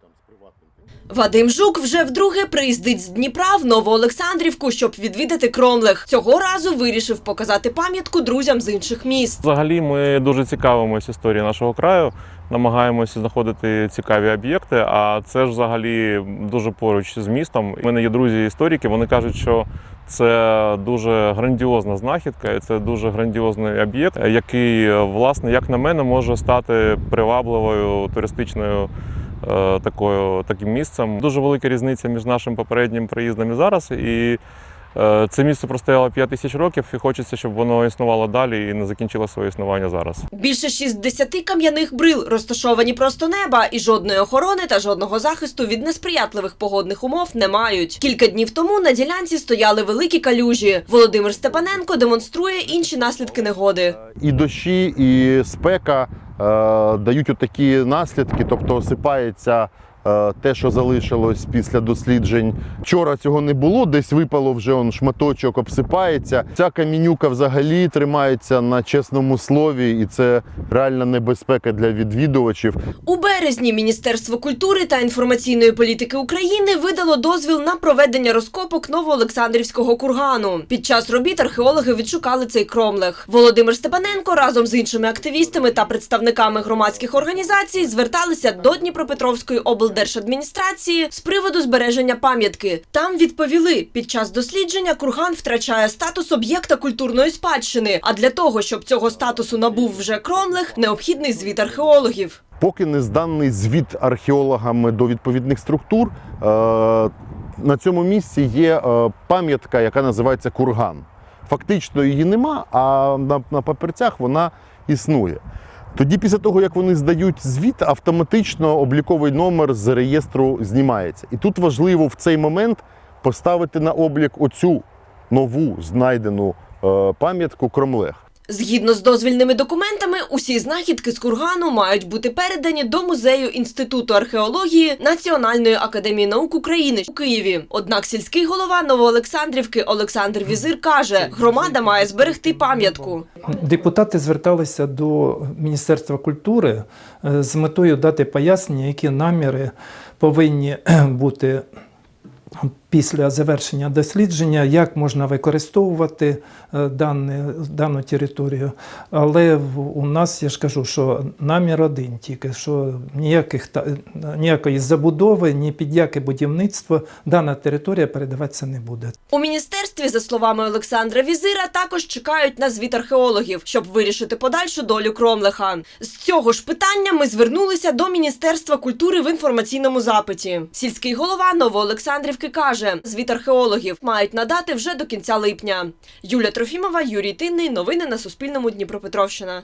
там з приватним. Вадим Жук вже вдруге приїздить з Дніпра в Новоолександрівку, щоб відвідати Кромлех. Цього разу вирішив показати пам'ятку друзям з інших міст. Взагалі, ми дуже цікавимося історією нашого краю, намагаємося знаходити цікаві об'єкти. А це ж взагалі дуже поруч з містом. У мене є друзі історики. Вони кажуть, що це дуже грандіозна знахідка, і це дуже грандіозний об'єкт, який, власне, як на мене, може стати привабливою туристичною. Е, Такою таким місцем дуже велика різниця між нашим попереднім приїздом і зараз. І це місце простояло 5 тисяч років, і хочеться, щоб воно існувало далі і не закінчило своє існування зараз. Більше 60 кам'яних брил розташовані просто неба, і жодної охорони та жодного захисту від несприятливих погодних умов не мають. Кілька днів тому на ділянці стояли великі калюжі. Володимир Степаненко демонструє інші наслідки негоди. І дощі, і спека е, дають отакі наслідки, тобто осипається е, те, що залишилось після досліджень. Вчора цього не було, десь випало вже он шматочок, обсипається. Ця камінюка взагалі тримається на чесному слові, і це реальна небезпека для відвідувачів. У березні Міністерство культури та інформаційної політики України видало дозвіл на проведення розкопок Новоолександрівського кургану. Під час робіт археологи відшукали цей кромлех. Володимир Степаненко разом з іншими активістами та представниками громадських організацій зверталися до Дніпропетровської облдержадміністрації з приводу збереження пам'ятки. Там відповіли, під час дослідження курган втрачає статус об'єкта культурної спадщини. А для того, щоб цього статусу набув вже кромлех, необхідний звіт археологів. Поки не зданий звіт археологами до відповідних структур, е, на цьому місці є е, пам'ятка, яка називається курган. Фактично її нема, а на папірцях вона існує. Тоді, після того, як вони здають звіт, автоматично обліковий номер з реєстру знімається. І тут важливо в цей момент поставити на облік оцю нову знайдену е, пам'ятку Кромлех. Згідно з дозвільними документами, усі знахідки з кургану мають бути передані до музею інституту археології Національної академії наук України у Києві. Однак сільський голова Новоолександрівки Олександр Візир каже, громада має зберегти пам'ятку. Депутати зверталися до Міністерства культури е, з метою дати пояснення, які наміри повинні бути після завершення дослідження, як можна використовувати е, дане, дану територію. Але у нас, я ж кажу, що намір один тільки, що ніяких, та- ніякої забудови, ні під яке будівництво дана територія передаватися не буде. У міністерстві, за словами Олександра Візира, також чекають на звіт археологів, щоб вирішити подальшу долю Кромлеха. З цього ж питання ми звернулися до Міністерства культури в інформаційному запиті. Сільський голова Новоолександрівки каже, звіт археологів мають надати вже до кінця липня. Юля Трофімова, Юрій Тинний. Новини на Суспільному. Дніпропетровщина.